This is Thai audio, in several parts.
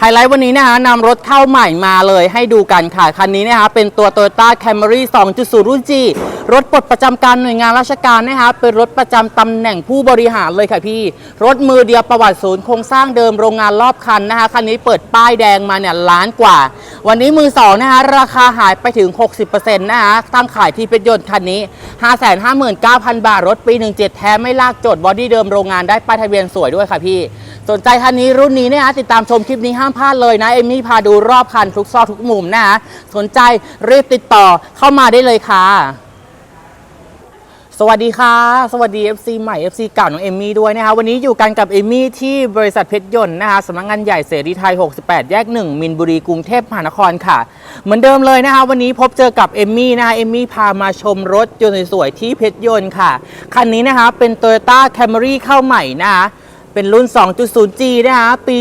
ไฮไลท์วันนี้นะคะนำรถเข้าใหม่มาเลยให้ดูกันค่ะ คันนี้นะคะเป็นตัว Toyota Camry 2.0 รุ่น G รถปลดประจำการหน่วยงานราชการนะคะเป็นรถประจำตำแหน่งผู้บริหารเลยค่ะพี่ รถมือเดียวประวัติศูนย์โครงสร้างเดิมโรงงานรอบคันนะคะคันนี้เปิดป้ายแดงมาเนี่ยล้านกว่า วันนี้มือสองนะคะราคาหายไปถึง 60%นะคะตั้งขายที่เพชรยนต์คันนี้ 559,000 บาทรถปี 17 แท้ไม่ลากจดบอดี้เดิมโรงงานได้ป้ายทะเบียนสวยด้วยค่ะพี่ สนใจคันนี้รุ่นนี้นะคะติดตามชมคลิปนี้ห้ามพลาดเลยนะเอมี่พาดูรอบคันทุกซอกทุกมุมนะคะสนใจรีบติดต่อเข้ามาได้เลยค่ะ สวัสดีค่ะ สวัสดี FC ใหม่ FC เก่าน้องเอมี่ด้วยนะคะวันนี้อยู่กันกับเอมี่ที่บริษัทเพชรยนต์นะคะสำนักงานใหญ่เสรีไทย 68 แยก 1 มินบุรีกรุงเทพมหานครค่ะ เหมือนเดิมเลยนะคะวันนี้พบเจอกับเอมี่นะคะเอมมี่พามาชมรถยนต์สวยๆที่เพชรยนต์ค่ะคันนี้นะคะเป็น Toyota Camry เข้าใหม่นะคะ เป็นรุ่น 2.0G นะคะปี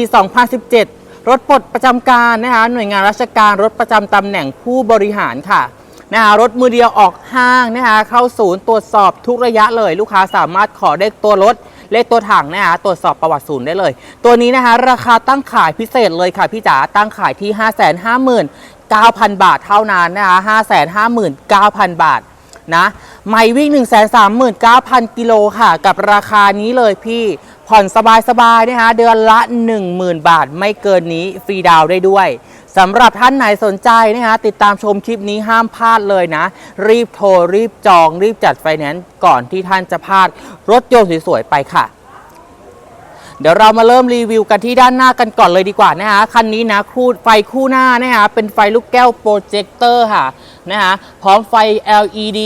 2017 รถปลดประจำการนะคะหน่วยงานราชการรถประจำตำแหน่งผู้บริหารค่ะนะคะรถมือเดียวออกห้างนะคะเข้าศูนย์ตรวจสอบทุกระยะเลย ลูกค้าสามารถขอเลขตัวรถเลขตัวถังนะคะตรวจสอบประวัติศูนย์ได้เลย ตัวนี้นะคะราคาตั้งขายพิเศษเลยค่ะพี่จ๋าตั้งขายที่ 5 5 9 0 0 0 บาทเท่านั้นนะคะ5 5 9 0 0 0 บาทนะไม่วิ่ง 1 3 9 0 0 0 กิโลค่ะ กับราคานี้เลยพี่ ผ่อนสบายๆนะคะเดือนละ 10,000 บาท ไม่เกินนี้ฟรีดาวได้ด้วยสำหรับท่านไหนสนใจนะคะติดตามชมคลิปนี้ห้ามพลาดเลยนะ รีบโทร รีบจอง รีบจัดไฟแนนซ์ก่อนที่ท่านจะพลาดรถยนต์สวยๆไปค่ะ เดี๋ยวเรามาเริ่มรีวิวกันที่ด้านหน้ากันก่อนเลยดีกว่านะคะคันนี้นะคู่ไฟคู่หน้านะคะเป็นไฟลูกแก้วโปรเจคเตอร์ค่ะนะคะพร้อมไฟ LED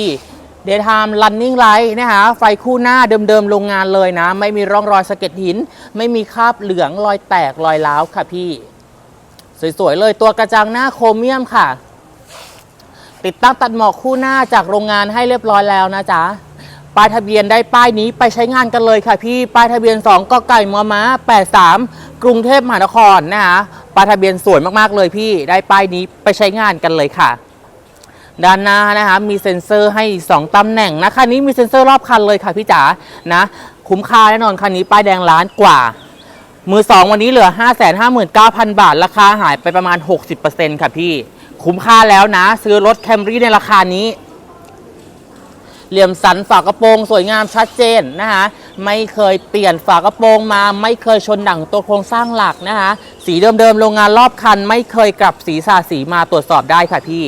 Daytime Running Light นะคะไฟคู่หน้าเดิมๆโรงงานเลยนะ ไม่มีร่องรอยสะเก็ดหิน ไม่มีคราบเหลืองรอยแตกรอยร้าวค่ะพี่ สวยๆเลยตัวกระจังหน้าโครเมียมค่ะ ติดตั้งตัดหมอกคู่หน้าจากโรงงานให้เรียบร้อยแล้วนะจ๊ะป้ายทะเบียนได้ป้ายนี้ไปใช้งานกันเลยค่ะพี่ป้ายทะเบียน2ก็ไก่มอม้า83 กรุงเทพมหานครนะคะป้ายทะเบียนสวยมากๆเลยพี่ได้ป้ายนี้ไปใช้งานกันเลยค่ะ ด้านหน้านะคะมีเซ็นเซอร์ให้อีก2ตำแหน่งนะคันนี้มีเซ็นเซอร์รอบคันเลยค่ะพี่จ๋านะคุ้มค่าแน่นอนคันนี้ป้ายแดงล้านกว่า มือสองวันนี้เหลือ 559,000 บาท ราคาหายไปประมาณ 60%ค่ะพี่ คุ้มค่าแล้วนะ ซื้อรถแคมรี่ในราคานี้ เหลี่ยมสันฝากระโปรงสวยงามชัดเจนนะคะไม่เคยเปลี่ยนฝากระโปรงมา ไม่เคยชนดั่งตัวโครงสร้างหลักนะคะสีเดิมๆโรงงานรอบคัน ไม่เคยกลับสีสาสีมาตรวจสอบได้ค่ะพี่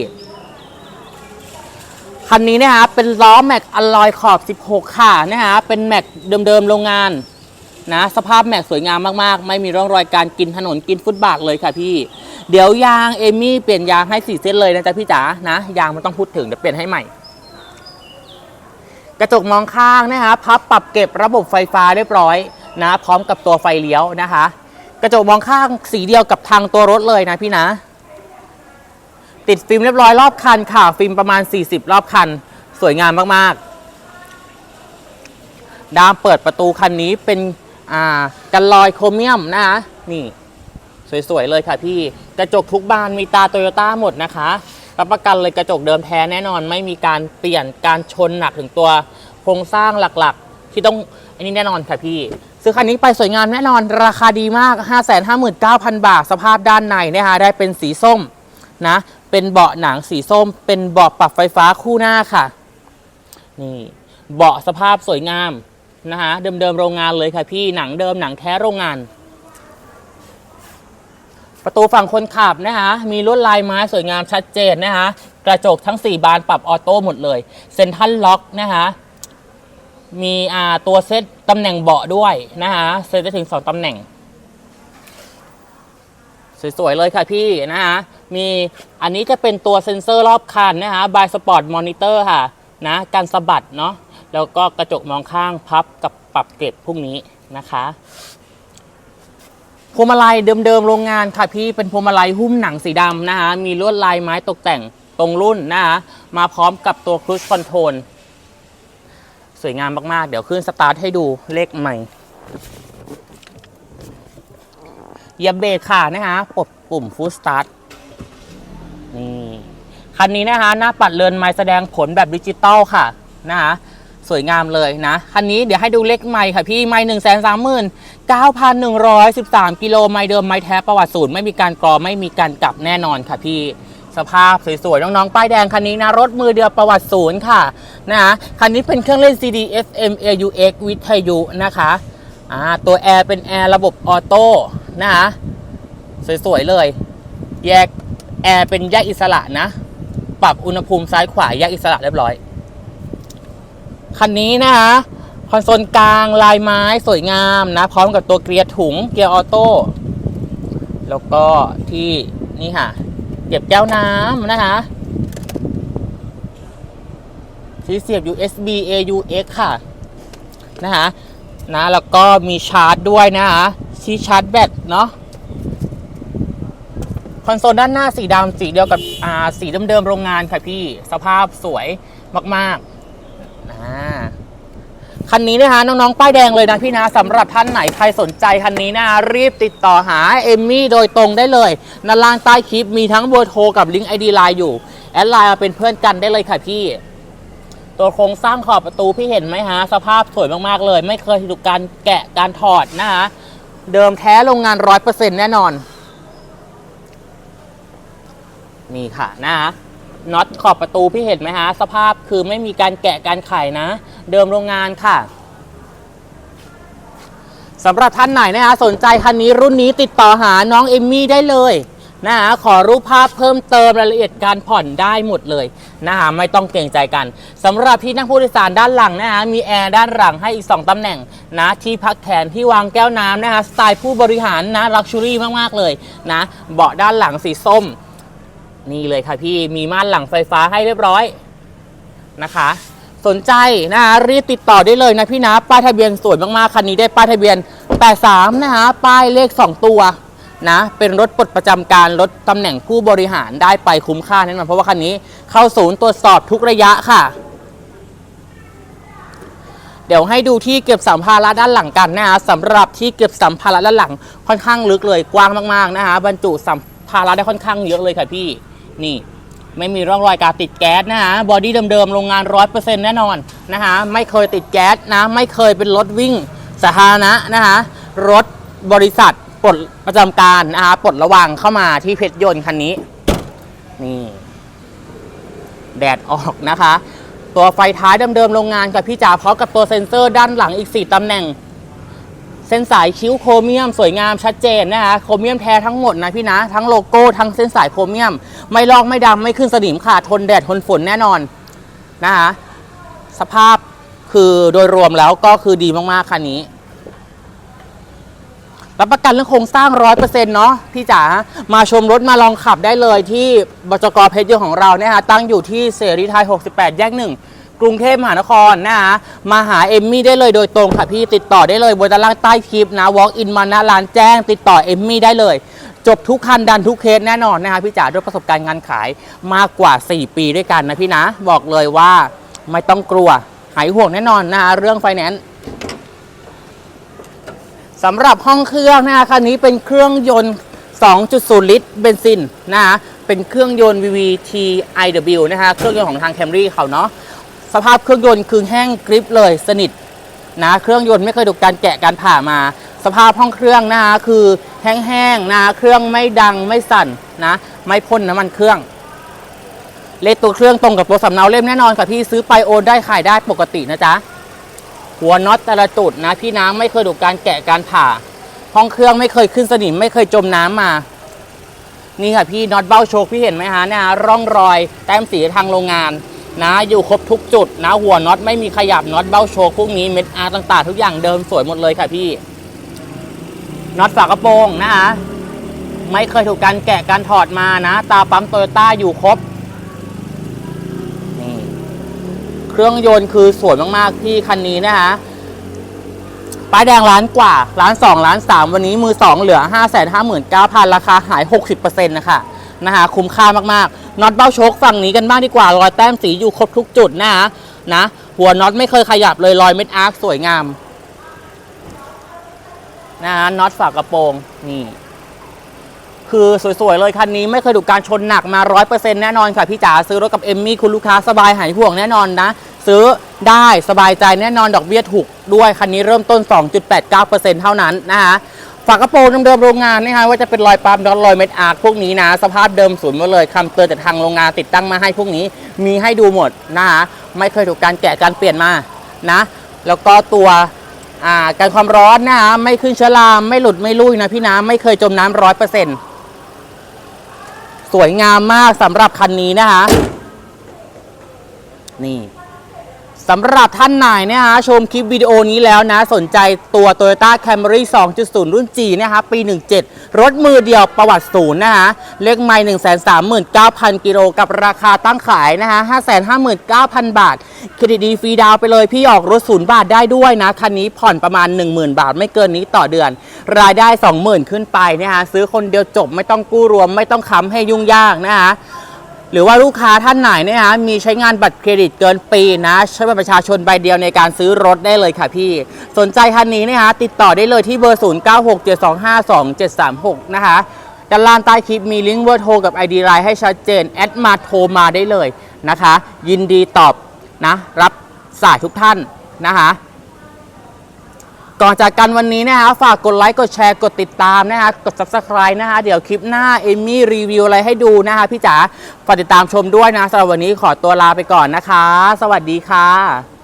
คันนี้นะคะเป็นล้อแม็กอลลอยขอบ 16 ค่ะนะคะเป็นแม็กเดิมๆโรงงานนะสภาพแม็กสวยงามมากๆ ไม่มีร่องรอยการกินถนนกินฟุตบาทเลยค่ะพี่ เดี๋ยวยางเอมี่เปลี่ยนยางให้สี่เส้นเลยนะจ๊ะพี่จ๋านะยางมันต้องพูดถึงเดี๋ยวเปลี่ยนให้ใหม่ กระจกมองข้างนะคะพับปรับเก็บระบบไฟฟ้าเรียบร้อยนะ พร้อมกับตัวไฟเลี้ยวนะคะ กระจกมองข้างสีเดียวกับทางตัวรถเลยนะพี่นะ ติดฟิล์มเรียบร้อยรอบคันค่ะ ฟิล์มประมาณ 40 รอบคัน สวยงามมากๆ ดามเปิดประตูคันนี้เป็นอ่ากันลอยโครเมียมนะคะนี่ สวย ๆ เลยค่ะพี่ กระจกทุกบานมีตาโตโยต้าหมดนะคะรับประกันเลยกระจกเดิมแท้แน่นอน ไม่มีการเปลี่ยนการชนหนักถึงตัวโครงสร้างหลักๆ ที่ต้องอันนี้แน่นอนค่ะพี่ ซื้อคันนี้ไปสวยงามแน่นอน ราคาดีมาก 559,000 บาท สภาพด้านในนะคะได้เป็นสีส้มนะ เป็นเบาะหนังสีส้ม เป็นเบาะปรับไฟฟ้าคู่หน้าค่ะ นี่เบาะสภาพสวยงามนะคะเดิมๆโรงงานเลยค่ะพี่หนังเดิมหนังแท้โรงงาน ประตูฝั่งคนขับนะคะมีลวดลายไม้สวยงามชัดเจนนะคะกระจกทั้ง 4 บานปรับออโต้หมดเลยเซ็นทรัลล็อกนะคะมีอ่าตัวเซตตำแหน่งเบาะด้วยนะคะเซตได้ถึง 2ตำแหน่ง สวยๆเลยค่ะพี่นะคะมีอันนี้จะเป็นตัวเซ็นเซอร์รอบคันนะคะบายสปอร์ตมอนิเตอร์ค่ะนะการสะบัดเนาะแล้วก็กระจกมองข้างพับกับปรับเก็บพวกนี้นะคะพวงมาลัยเดิมๆโรงงานค่ะพี่เป็นพวงมาลัยหุ้มหนังสีดำนะคะมีลวดลายไม้ตกแต่งตรงรุ่นนะคะมาพร้อมกับตัวครู i คอนโทรลสวยงามมากๆ เดี๋ยวขึ้นสตาร์ทให้ดูเลขใหม่ เหยับเบรกค่ะนะคะปลดปุ่มฟูสตาร์ทนี่คันนี้นะคะหน้าปัดเรือนไม้แสดงผลแบบดิจิตอลค่ะนะคะสวยงามเลยนะ คันนี้เดี๋ยวให้ดูเลขไม่ค่ะพี่ไม่หนึ่งแสนสามหมื่นเก้าพันหนึ่งร้อยสิบสามกิโลไม่เดิมไม่แท้ประวัติศูนย์ไม่มีการกรอไม่มีการกลับแน่นอนค่ะพี่สภาพสวยๆ น้องๆ ป้ายแดงคันนี้นะ รถมือเดียวประวัติศูนย์ค่ะนะคันนี้เป็นเครื่องเล่น CD FM AUX วิทยุนะคะอ่าตัวแอร์เป็นแอร์ระบบออโต้ นะคะสวยๆเลย แยกแอร์เป็นแยกอิสระนะ ปรับอุณหภูมิซ้ายขวาแยกอิสระเรียบร้อย คันนี้นะคะคอนโซลกลางลายไม้สวยงามนะ พร้อมกับตัวเกียร์ถุงเกียร์ออโต้แล้วก็ที่นี่ค่ะเก็บแก้วน้ำนะคะที่เสียบ USB AUX ค่ะนะคะนะแล้วก็มีชาร์จด้วยนะคะ ที่ชาร์จแบตเนาะคอนโซลด้านหน้าสีดำสีเดียวกับอ่าสีเดิมๆโรงงานค่ะพี่ สภาพสวยมากๆอ่าคันนี้นะคะน้องๆ ป้ายแดงเลยนะพี่นะสำหรับท่านไหนใครสนใจคันนี้นะรีบติดต่อหาเอมมี่โดยตรงได้เลยด้านล่างใต้คลิปมีทั้งเบอร์โทรกับลิงก์ไอดีไลน์อยู่ แอดไลน์มาเป็นเพื่อนกันได้เลยค่ะพี่ ตัวโครงสร้างขอบประตูพี่เห็นไหมฮะ สภาพสวยมากๆเลย ไม่เคยถูกการแกะการถอดนะฮะ เดิมแท้โรงงานร้อยเปอร์เซ็นต์แน่นอน นี่ค่ะนะฮะน็อตขอบประตูพี่เห็นไหมฮะ สภาพคือไม่มีการแกะการไขนะ เดิมโรงงานค่ะสำหรับท่านไหนนะฮะสนใจคันนี้รุ่นนี้ติดต่อหาน้องเอมมี่ได้เลย นะฮะขอรูปภาพเพิ่มเติมรายละเอียดการผ่อนได้หมดเลยนะฮะไม่ต้องเกรงใจกันสำหรับที่นั่งผู้โดยสารด้านหลังนะฮะมีแอร์ด้านหลังให้อีก 2ตำแหน่งนะที่พักแขนที่วางแก้วน้ำนะฮะสไตล์ผู้บริหารนะลักชัวรี่มากๆเลยนะเบาะด้านหลังสีส้ม นี่เลยค่ะพี่มีม่านหลังไฟฟ้าให้เรียบร้อยนะคะสนใจนะคะรีบติดต่อได้เลยนะพี่นะ ป้ายทะเบียนสวยมากๆ คันนี้ได้ป้ายทะเบียน 83 นะคะป้ายเลข 2 ตัว นะ เป็นรถปลดประจำการรถตำแหน่งผู้บริหารได้ไปคุ้มค่าแน่นอนเพราะว่าคันนี้เข้าศูนย์ตรวจสอบทุกระยะค่ะ เดี๋ยวให้ดูที่เก็บสัมภาระด้านหลังกันนะคะสำหรับที่เก็บสัมภาระด้านหลังค่อนข้างลึกเลยกว้างมากๆนะคะบรรจุสัมภาระได้ค่อนข้างเยอะเลยค่ะพี่นี่ไม่มีร่องรอยการติดแก๊สนะคะบอดี้เดิมๆโรงงานร้อยเปอร์เซ็นต์แน่นอนนะคะไม่เคยติดแก๊สนะ ไม่เคยเป็นรถวิ่งสาธารณะนะคะรถบริษัท ปลดประจำการนะคะปลดระวังเข้ามาที่เพชรยนต์คันนี้ นี่ แดดออกนะคะ ตัวไฟท้ายเดิมๆโรงงานกับพี่จ๋าพร้อมกับตัวเซ็นเซอร์ด้านหลังอีก 4ตำแหน่ง เส้นสายคิ้วโครเมียมสวยงามชัดเจนนะคะโครเมียมแท้ทั้งหมดนะพี่นะ ทั้งโลโก้ทั้งเส้นสายโครเมียม ไม่ลอกไม่ดำไม่ขึ้นสนิมค่ะทนแดดทนฝนแน่นอนนะคะสภาพคือโดยรวมแล้วก็คือดีมากๆคันนี้ รับประกันเรื่องโครงสร้างร้อยเปอร์เซ็นต์เนาะพี่จ๋ามาชมรถมาลองขับได้เลยที่บจกเพชรยของเราเนี่ยค่ะตั้งอยู่ที่เสรีไทย 68 แยกหนึ่งกรุงเทพมหานครนะคะมาหาเอมมี่ได้เลยโดยตรงค่ะพี่ติดต่อได้เลยบนด้านล่างใต้คลิปนะ walk in มาหน้าร้านแจ้ง ติดต่อเอมมี่ได้เลย จบทุกคันดันทุกเคสแน่นอนนะคะพี่จ๋าด้วยประสบการณ์งานขายมากกว่า 4 ปีด้วยกันนะพี่นะ บอกเลยว่าไม่ต้องกลัวหายห่วงแน่นอนนะคะเรื่องไฟแนนซ์ สำหรับห้องเครื่องนะคะคันนี้เป็นเครื่องยนต์ 2.0 ลิตรเบนซินนะคะเป็นเครื่องยนต์ VVT IW นะคะเครื่องยนต์ของทาง Camry เขาเนาะสภาพเครื่องยนต์คือแห้งกริบเลยสนิทนะเครื่องยนต์ไม่เคยถูกการแกะการผ่ามา สภาพห้องเครื่องนะคะคือแห้งๆนะเครื่องไม่ดังไม่สั่นนะไม่พ่นน้ำมันเครื่อง เลขตัวเครื่องตรงกับตัวสำเนาเล่มแน่นอนค่ะพี่ซื้อไปโอนได้ขายได้ปกตินะจ๊ะ หัวน็อตแต่ละจุดนะพี่น้ำไม่เคยถูกการแกะการผ่า ห้องเครื่องไม่เคยขึ้นสนิมไม่เคยจมน้ำมา นี่ค่ะพี่น็อตเบ้าโชคพี่เห็นไหมฮะเนี่ยร่องรอยแต้มสีทางโรงงานนะอยู่ครบทุกจุดนะหัวน็อตไม่มีขยับน็อตเบ้าโชคพวกนี้เม็ดอาร์ต่างๆ ทุกอย่างเดิมสวยหมดเลยค่ะพี่น็อตฝากระโปรงนะคะไม่เคยถูกการแกะการถอดมานะ ตาปั๊มโตโยต้าอยู่ครบนี่ เค รื่องยนต์คือสวยมากๆที่คันนี้นะคะป้ายแดงล้านกว่าล้านสองล้านสามวันนี้มือสองเหลือห้าแสนห้าหมื่นเก้าพันราคาหายหกสิบเปอร์เซ็นต์นะคะนะคะคุ้มค่ามากๆน็อตเบ้าโชคฝั่งนี้กันบ้างดีกว่ารอยแต้มสีอยู่ครบทุกจุดนะคะนะหัวน็อตไม่เคยขยับเลยรอยเม็ดอาร์คสวยงามนะะน็อตฝากระโปรงนี่คือสวยๆเลยคันนี้ไม่เคยถูกการชนหนักมา 100%แน่นอนค่ะพี่จ๋าซื้อรถกับเอมมี่คุณลูกค้าสบายหายห่วงแน่นอนนะ ซื้อได้สบายใจแน่นอนดอกเบี้ยถูกด้วย คันนี้เริ่มต้น 2.89%เท่านั้นนะคะฝากระโปรงเดิมๆโรงงานนะคะว่าจะเป็นรอยปั๊มดอทรอยเม็ดอาร์คพวกนี้นะ สภาพเดิมศูนย์หมดเลยคำเตือนจากทางโรงงานติดตั้งมาให้พวกนี้มีให้ดูหมดนะคะไม่เคยถูกการแกะการเปลี่ยนมานะ แล้วก็ตัวการความร้อนนะคะไม่ขึ้นเชื้อราไม่หลุดไม่ลุยนะพี่น้ำไม่เคยจมน้ำร้อยเปอร์เซ็นต์สวยงามมากสำหรับคันนี้นะคะนี่ สำหรับท่านไหนเนี่ยฮะชมคลิปวิดีโอนี้แล้วนะ สนใจตัว Toyota Camry 2.0 รุ่น G นะคะปี 17 รถมือเดียวประวัติศูนย์นะคะเลขไม่139,000 กิโลกับราคาตั้งขายนะคะ559,000 บาท เครดิตดีฟรีดาวไปเลยพี่ออกรถศูนย์บาทได้ด้วยนะ คันนี้ผ่อนประมาณ 10,000 บาทไม่เกินนี้ต่อเดือน รายได้ 20,000 ขึ้นไปนะคะซื้อคนเดียวจบไม่ต้องกู้รวมไม่ต้องค้ำให้ยุ่งยากนะคะ หรือว่าลูกค้าท่านไหนเนี่ยฮะมีใช้งานบัตรเครดิตเกินปีนะ ใช้บัตรประชาชนใบเดียวในการซื้อรถได้เลยค่ะพี่ สนใจคันนี้เนี่ยฮะติดต่อได้เลยที่เบอร์ 0967252736 นะคะด้านล่างใต้คลิปมีลิงก์เบอร์โทรกับ ID ไลน์ให้ชัดเจน แอดมาโทรมาได้เลยนะคะ ยินดีตอบนะ รับสายทุกท่านนะคะ ก่อนจากกันวันนี้นะคะฝากกดไลค์กดแชร์กดติดตามนะคะกด subscribe นะคะเดี๋ยวคลิปหน้าเอมมี่รีวิวอะไรให้ดูนะคะพี่จ๋าฝากติดตามชมด้วยนะสำหรับวันนี้ขอตัวลาไปก่อนนะคะ สวัสดีค่ะ